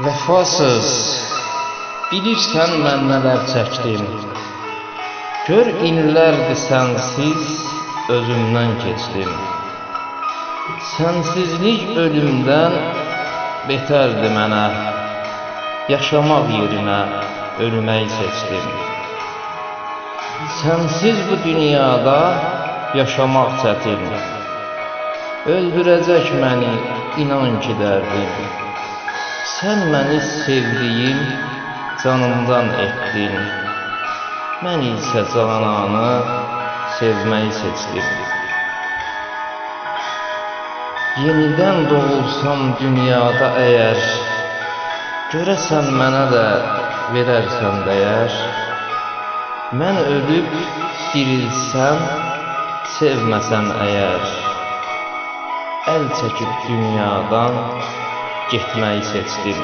Vəfasız, bilirsən mən nələr çəkdim. Gör illərdir sənsiz özümdən keçdim. Sənsizlik ölümdən betərdi mənə. Yaşamaq yerinə ölməyi seçdim. Sənsiz bu dünyada yaşamaq çətin. Öldürəcək məni inan ki dərdim. Sən məni sevdiyim canımdan etdin. Mən isə cananı sevməyi seçdim. Yenidən doğulsam dünyada əgər Görəsən mənə də verərsən dəyər Mən ölüb dirilsəm Sevməsən əgər Əl çəkib dünyadan Getməyi seçdim